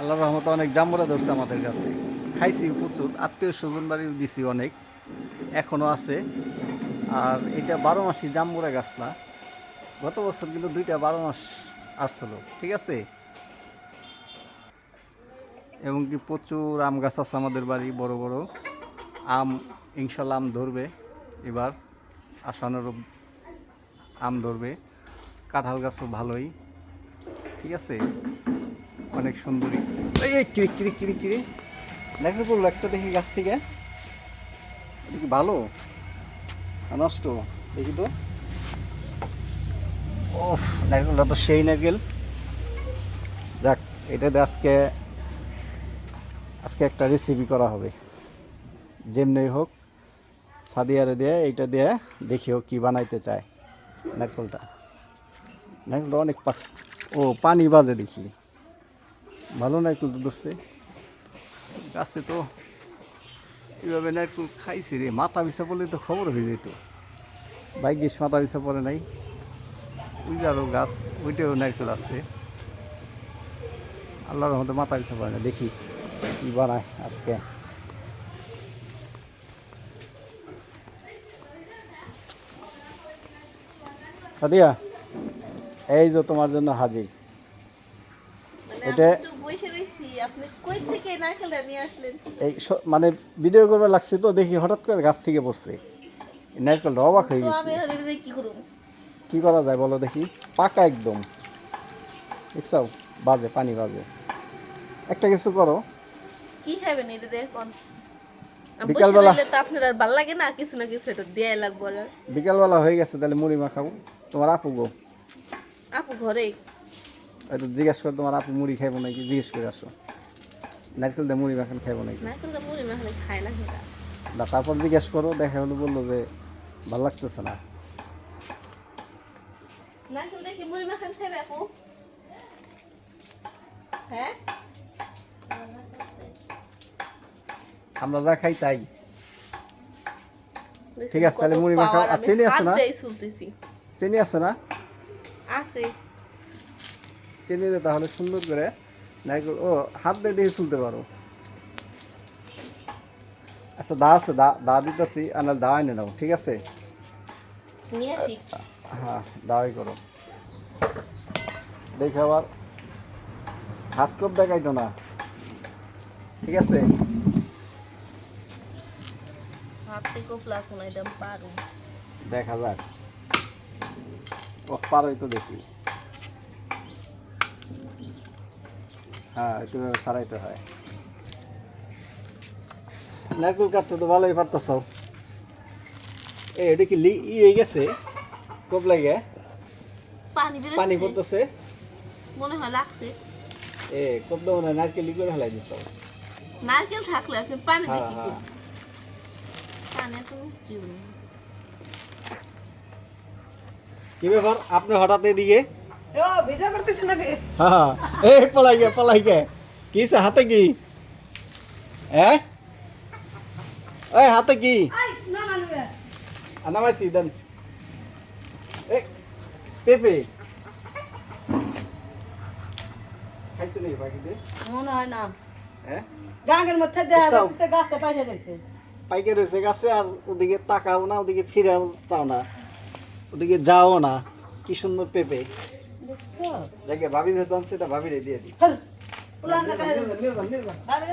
আল্লাহ রহমতে অনেক জাম্বুরা ধরছে আমাদের কাছে। খাইছি প্রচুর, আত্মীয় স্বজন বাড়িও দিছি অনেক এখনও আছে। আর এটা বারো মাসি জাম্বুরা গাছ না গত বছর কিন্তু দুইটা বারো মাস আসছিল, ঠিক আছে? এবং কি প্রচুর আম গাছ আছে আমাদের বাড়ি, বড় বড়। আম, ইনশাল্লাহ আম ধরবে এবার, আশানুরূপ আম ধরবে। কাঁঠাল গাছও ভালোই, ঠিক আছে? অনেক সুন্দরী। এই কিরি কিরি কিরি কিরি? দেখে পড়ল একটা দেখি গাছ থেকে। এটা কি ভালো? নষ্ট। দেখি তো। ওফ নারকেলটা তো সেই নারকেল। যাক, এটাতে আজকে আজকে একটা রেসিপি করা হবে। যেমনি হোক, সাদিয়ারে দিয়ে, এইটা দিয়ে দেখিও কি বানাইতে চায়। নারকেলটা নারকেলটা অনেক ও, পানি বাজে দেখি। ভালো নারকেল তো ধরছে। গাছে তো এইভাবে নারকেল খাইছি রে মাথা বিষা পড়লে তো খবর হয়ে যেত। বাইক মাথা বিষা পড়ে নাই। ওই যে আরও গাছ ওইটাও নারকেল আছে। আল্লাহর রহমতে মাথা বিষা পড়ে না দেখি কি বানায় আজকে। সাদিয়া এই যে তোমার জন্য হাজির। মানে এটা- আপনি কই থেকে নারকেলটা নিয়ে আসলেন? এই মানে ভিডিও করবে লাগছে তো দেখি হঠাৎ করে গাছ থেকে পড়ছে। নারকেলটা অবাক হয়ে গেছে। আমি কি করব কি করা যায় বলো দেখি? পাকা একদম। দেখছাও বাজে পানি বাজে। একটা কিছু করো। কি খাবেন এটা দিয়ে এখন? বিকালবেলা- তো আপনার আর ভালো লাগে না কিছু না কিছু এটা দেয়াই লাগবে বিকালবেলা হয়ে গেছে তাহলে মুড়ি মাখাবো তোমার আপু গো? আপু ঘরে? একটু জিজ্ঞেস করে তোমার আপু মুড়ি খাইবো নাকি? জিজ্ঞেস করে আসো। নারকেল দিয়ে মুড়ি মাখান খাইবো নাকি? নারকেলটা মুড়ি মাখালে খায় না সেটা। না তারপর জিজ্ঞেস করো দেখা হলো বলল যে ভালো লাগতেছে না। নারকেল দেখি মুড়ি মাখান খাবে আপু? হ্যাঁ? আমরা যা খাই তাই। ঠিক আছে, তাহলে মুড়ি মাখা আর চিনি আছে না? চিনি আছে না? আছে। চিনি দিয়ে তাহলে সুন্দর করে। নারকেল ও হাত দিয়ে দিয়ে চলতে পারো। আচ্ছা দা আছে দা দা দিতেছি আর নাহলে দা এনে নাও ঠিক আছে? হ্যাঁ দাওয়াই করো। দেখে আবার হাত কোপ দেখাইতো না। ঠিক আছে? দেখা যাক। ও পারোই তো দেখি। হ্যাঁ সারাইতে হয়। নারকেল কাটতে তো ভালোই পারতেছ। এ এটা কি লি ই হয়ে গেছে? কোপ লাগে? পানি পড়তেছে? মনে হয় লাগছে। এ কোপ দেবো না নারকেল ই করে হেলাই দিছ। নারকেল থাকলে আপনি পানি হ্যাঁ দেখি হ্যাঁ। পানি। কি ব্যাপার? আপনি হঠাৎ এদিকে ও ভিডিও করতেছ নাকি? হ্যাঁ এই পলাই গে পলাই গে। কি হাতে কি? হ্যাঁ ওই হাতে কি? এ পেপে। খাইছে নাকি পাখিতে মনে হয় না। হ্যাঁ গাঙের মধ্যে দেয়া সব। যাচ্ছে গাছে পাইছে রয়েছে পাইকে রয়েছে গাছে আর ওদিকে তাকাও না ওদিকে ফিরেও চাও না। ওদিকে যাও না। কি সুন্দর পেপে। দেখে ভাবি দিয়ে যান। ভালো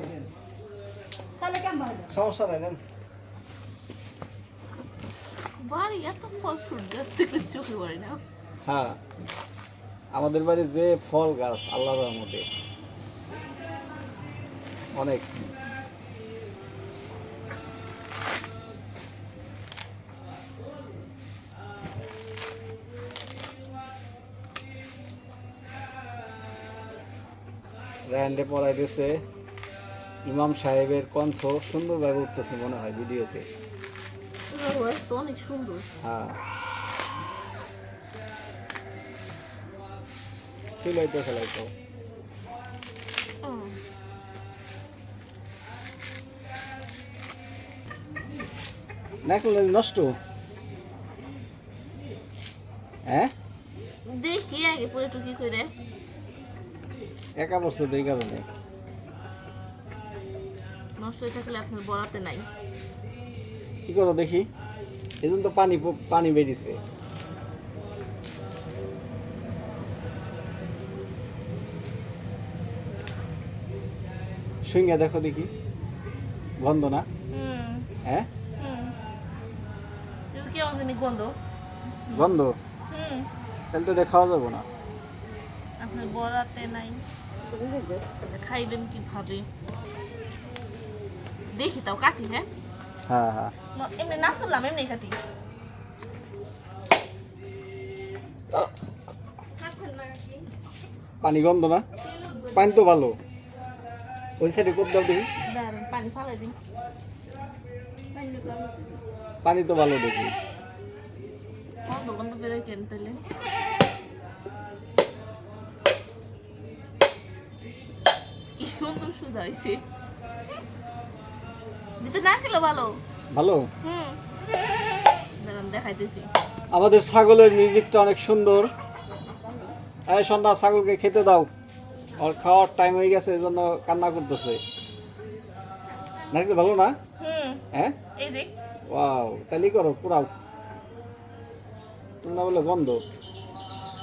রে তাহলে কেমন ভালো সমস্যা নাই নেন। হ্যাঁ। আমাদের বাড়ি যে ফল গাছ আল্লাহর অনেক। র্যান্ডে পড়াই দিয়েছে ইমাম সাহেবের কণ্ঠ সুন্দরভাবে উঠতেছে মনে হয় ভিডিওতে। অনেক সুন্দর। হ্যাঁ। সিলাইতো নষ্ট? হ্যাঁ? দেখি আগে পরে টুকি করে। একা পড়ছে তো এই কারণে। নষ্ট হয়ে থাকলে আপনার বলাতে নাই। কি করো দেখি? এই তো পানি পানি বেরিয়েছে। সঙ্গে দেখো দেখি। গন্ধ না? হ্যাঁ? গন্ধ? গন্ধ? তাহলে তো এটা খাওয়া যাব না। আপনার বলাতে নাই। খাইবেন কীভাবে? দেখি তাও কাটি হ্যাঁ? হ্যাঁ হ্যাঁ। এমনি না চললাম এমনি কাটি। পানি গন্ধ না? পানি তো ভালো। ওই সাইডে কোথাও দাও দেখি। পানি ফালাই দিন পানি তো ভালো। দেখি। গন্ধ গন্ধ বেরোয় কেন তাহলে। সুন্দর সুদা হয়েছে দিতে না খেলো ভালো? ভালো? হুম। দেখাইতেছি। আমাদের ছাগলের মিউজিকটা অনেক সুন্দর। এই সন্ধ্যা ছাগলকে খেতে দাও। আর খাওয়ার টাইম হয়ে গেছে এই জন্য কান্না করতেছে। নারকেল ভালো না? হ্যাঁ? ওয়াও তাহলে করো পুরাও তুমি না বলে বন্ধ।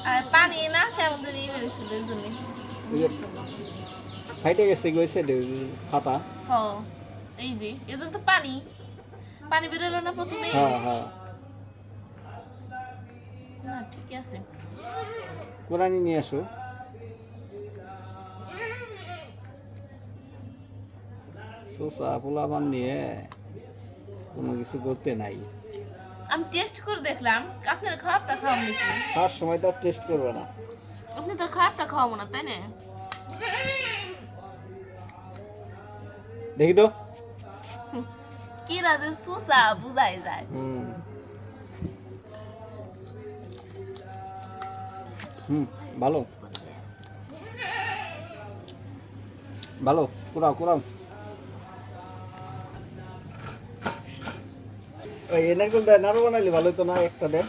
আর পানি না কেমন জন্য। ফাইটে গেছে গই সাইডে ফাটা হ এই যে এর জন্য তো পানি। পানি বেরোলো না প্রথমে? হ্যাঁ হ্যাঁ। না ঠিক আছে। কোরআনি নিয়ে আসো। সোসা পোলাপান নিয়ে কোনো কিছু করতে নাই। আমি টেস্ট করে দেখলাম আপনার খারাপটা খাওয়াবো নাকি? খাওয়ার সময় তো টেস্ট করবে না। আপনি তো খারাপটা খাওয়াবো না তাই না? দেখি তো। কি রাজে সুসা বুঝাই যায়। হুম। হুম ভালো। ভালো কুড়াও কুড়াও। ওই এনারকল দেয় নাড়ু বানাইলে ভালো তো না একটা দে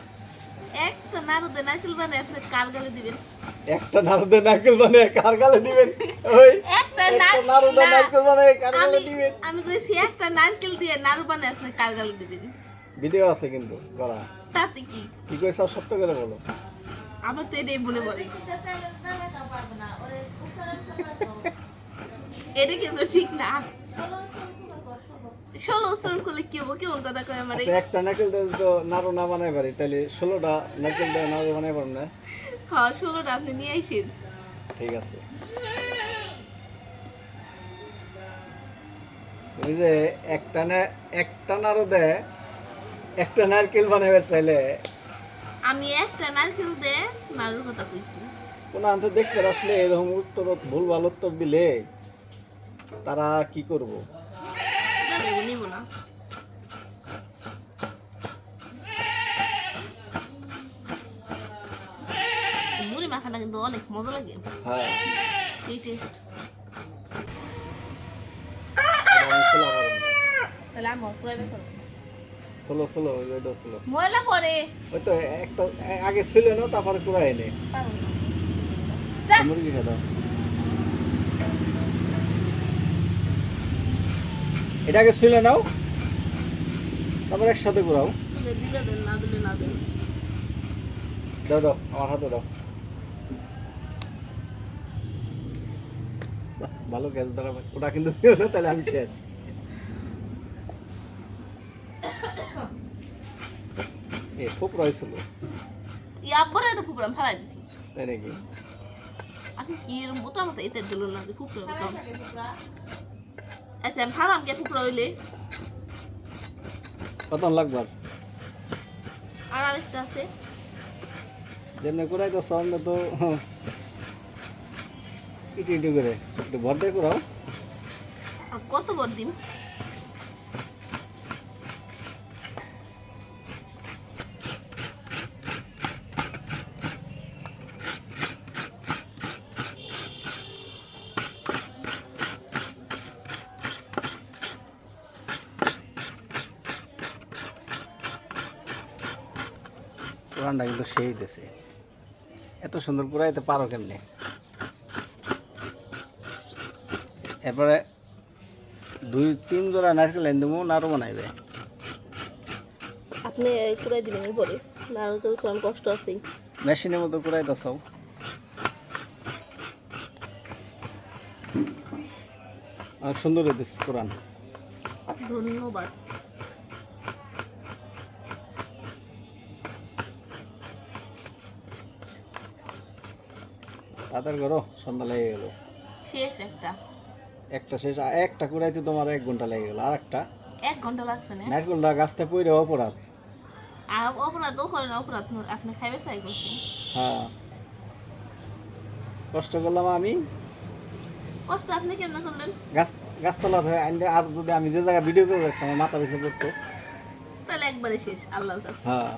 একটা নাড়ুতে নারকেল বানিয়ে আপনি কার গালে দিবেন। একটা নাড়ু নারকেল বানায় কার গালে দিবেন? ওই একটা একটা নার- নাড়ু দে না, নারকেল বানায় কার গালে দিবেন? আমি কইছি একটা নারকেল দিয়ে নাড়ু বানিয়ে আপনি কার গালে দিবেন? ভিডিও আছে কিন্তু করা তাতে কি? কি কইছ? সত্য করে বলো। আমার তো এটাই মনে পড়ে। এটা কিন্তু ঠিক না। ষোলো উচ্চারণ করলে কি হব? কেমন কথা কয় আমার আচ্ছা, একটা নারকেল দিয়ে তো নাড়ু না বানাই পারি তাহলে ষোলোটা নারকেল দিয়ে নাড়ু বানাই পারব না? হ্যাঁ ষোলোটা আপনি নিয়ে আইসেন ঠিক আছে। ওই যে একটা না একটা দেয় একটা নারকেল বানাইবার চাইলে। আমি একটা নারকেল দিয়ে নাড়ুর কথা কইছি। কোন আনতে দেখতে আসলে এরকম উত্তর ভুল ভালো উত্তর দিলে তারা কি করব? না। মাখাটা কিন্তু অনেক মজা লাগে। হ্যাঁ। সেই টেস্ট আমি তাহলে আমার পুরাই ময়লা পরে ওই তো একটা আগে ছিল না তারপরে কুড়া এনে। পারব মুরগি খেয়ে দাও? এটা আগে ছিল নাও। তারপর একসাথে ঘুরাও। দিলে দিলে দেন না দিলে না দেন। দাও দাও আমার হাতে দাও। ভালো গ্যাস ধরা। ওটা কিন্তু ছিল না তাহলে আমি শেষ। এ খুব রয়েছিল। ই একটা ফুকরাম ফেলাই দিছি। তাই নাকি? আপনি কি এরকম বোতা মতো এতে দিল না যে ফুকরা বোতাম? আচ্ছা ফালাম কে ফুকরা হইলে? কত লাগবে আর? আরেকটা আছে। যেমনি করাই তো সামনে তো ইটু ইটু করে। একটু ভরতে করাও। কত বড় দিন কিন্তু সেই দেশে এত সুন্দর পুরাইতে পারো কেমনে? এরপরে দুই তিন জোড়া নারকেল এনে দেবো নাড়ু বানাইবে। আপনি কুড়াই দিবেন পরে নারকেল কোরআন কষ্ট আছেই। মেশিনের মতো কুড়াই দশাও অনেক সুন্দর হইতেছে কোরআন। ধন্যবাদ। তাদের করো সন্ধ্যা লেগে গেল। শেষ একটা। একটা শেষ আর একটা কুড়াইতে তোমার এক ঘণ্টা লেগে গেল আর একটা এক ঘণ্টা লাগছে না? নারকেলটা গাছতে পড়ে অপরাধ। আর অপরাধ করেন অপরাধ আপনি খাইবে চাই করছেন? হ্যাঁ। কষ্ট করলাম আমি। কষ্ট আপনি কেমন করলেন? গাছ গাছতলা ধরে আনতে আর যদি আমি যে জায়গায় ভিডিও করে রাখছি আমার মাথা পিছিয়ে পড়তো তাহলে একবারে শেষ আল্লাহর কাছে। হ্যাঁ।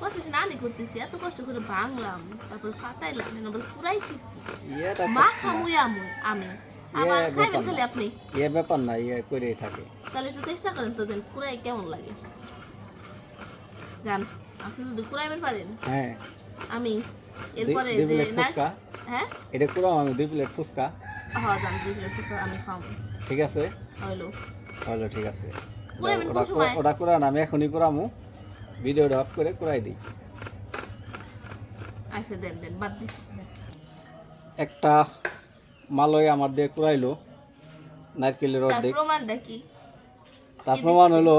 কষ্ট না আমি করতেছি এত কষ্ট করে ভাঙলাম তারপর পাতাইলাম আবার পুরাইতেছি ইয়েটা মা কষ্ট খামুই আমি আমি। আমার ইয়ে খাইবেন খালি আপনি? ইয়ে ব্যাপার না ইয়ে করেই থাকে। তাহলে একটু চেষ্টা করেন তো দেন কুড়াই কেমন লাগে? জান আপনি যদি কুড়াইবেন পারেন। হ্যাঁ। আমি এরপরে যে ফুচকা। হ্যাঁ? এটা কুড়াম আমি দুই প্লেট ফুচকা। হ্যাঁ জান দুই প্লেট ফুচকা আমি খাব ঠিক আছে? হইল। তাহলে ঠিক আছে। ওটা কুড়ান আমি এখনই কুড়ামু। ভিডিওটা অফ করে কুড়াই দিই। আচ্ছা দেন দেন বাদ দিচ্ছি একটা মালয় আমার দিয়ে কুড়াইলো নারকেলের অর্ধেক। তার প্রমাণ হলো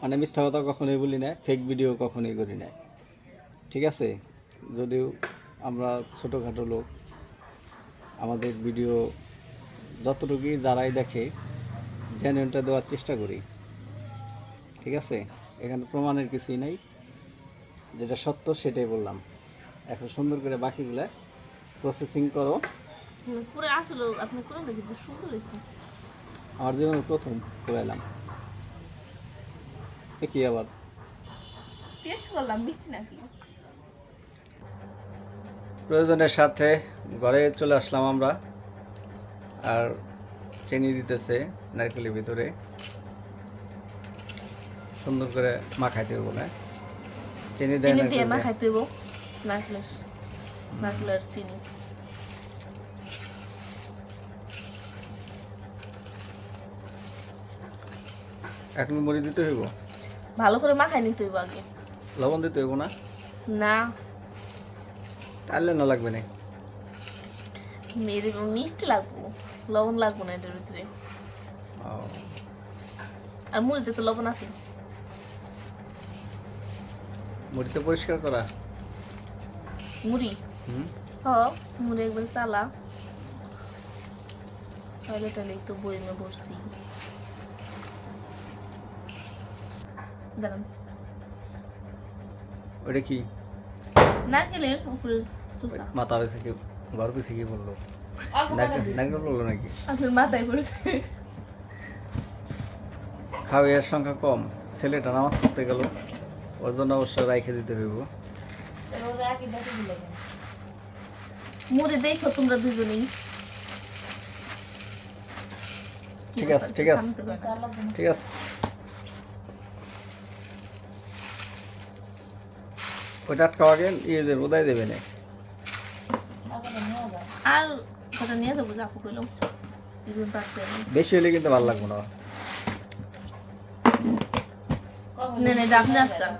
মানে মিথ্যা কথা কখনোই বলি না ফেক ভিডিও কখনোই করি না ঠিক আছে? যদিও আমরা ছোটোখাটো লোক আমাদের ভিডিও যতটুকুই যারাই দেখে জেনুইনটা দেওয়ার চেষ্টা করি। ঠিক আছে? এখানে প্রমাণের কিছুই নাই। যেটা সত্য সেটাই বললাম। এখন সুন্দর করে বাকিগুলো প্রসেসিং করো। পুরো আসলে আপনি কুড়াইটা কিন্তু সুন্দর হয়েছে। আমার জীবনে প্রথম করাইলাম এ কি আবার? টেস্ট করলাম মিষ্টি নাকি? প্রয়োজনের সাথে ঘরে চলে আসলাম আমরা। আর চিনি দিতেছে নারকেলের ভিতরে। সুন্দর করে মাখাইতে হবে না। চিনি দেয় চিনি নারকেল দিয়ে। দেয়। মাখাইতে হইব। নারকেলের নারকেলের চিনি এখন মুড়ি দিতে হইব? ভালো করে মাখাই নিতে হইব আগে। লবণ দিতে হইব না? না। তাহলে না লাগবে না? মেরে মিষ্টি লাগবো। লবণ লাগবো না এটার ভিতরে। আর মুড়িতে তো লবণ আছে। মুড়িতে পরিষ্কার করা? মুড়ি। হুম হ মুড়ি একবার চালা। তাহলে টালে তো বইমে বসছি দাঁড়ান। ওটা কি? নারকেলের উপরে মাথা হয়েছে কি? ঘর পিছে কি বলল? নারকেল নারকেল বলল নাকি? আপনার মাথায় পড়েছে। খাওয়ার সংখ্যা কম। ছেলেটা নামাজ পড়তে গেল। ওর জন্য অবশ্য রাইখে দিতে হইব। মুড়ি দেখো তোমরা দুজনেই। ঠিক আছে, ঠিক আছে। ঠিক আছে। ওইটা আটকাও আগে ইয়ে দেবে উদয় দেবে না। আর নিয়ে যাব বেশি হলে কিন্তু ভালো লাগবে না। নে নে আপনি আসতাম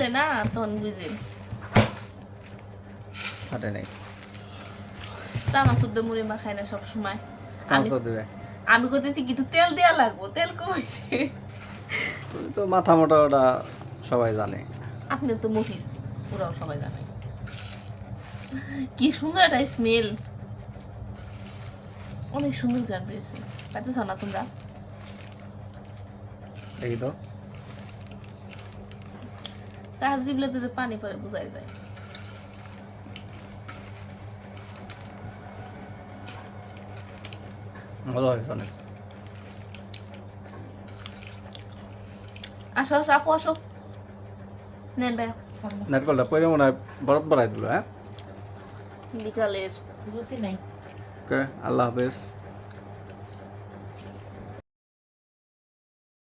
গেলে না তখন বুঝে। হাটে নাই। তামা শুদ্ধ মুড়ি মাখাই না সব সময় আমি চামচ দেবে। আমি করতেছি কিছু তেল দেওয়া লাগবো তেল কমাইছে। তুমি তো মাথা মোটা ওটা সবাই জানে। আপনি তো মহিষ ওরাও সবাই জানে। কি সুন্দর একটা স্মেল অনেক সুন্দর গান পেয়েছে তোমরা? দেখি তো। তার জিবলাতে যে পানি পরে বোঝাই যায় ভালো হয়েছে অনেক আসো আসো আপু আসো। নেন ভাই নারকলটা পরে মনে হয় বরফ বাড়াই দিল হ্যাঁ? বিকালের বুঝি নাই। ওকে আল্লাহ হাফেজ।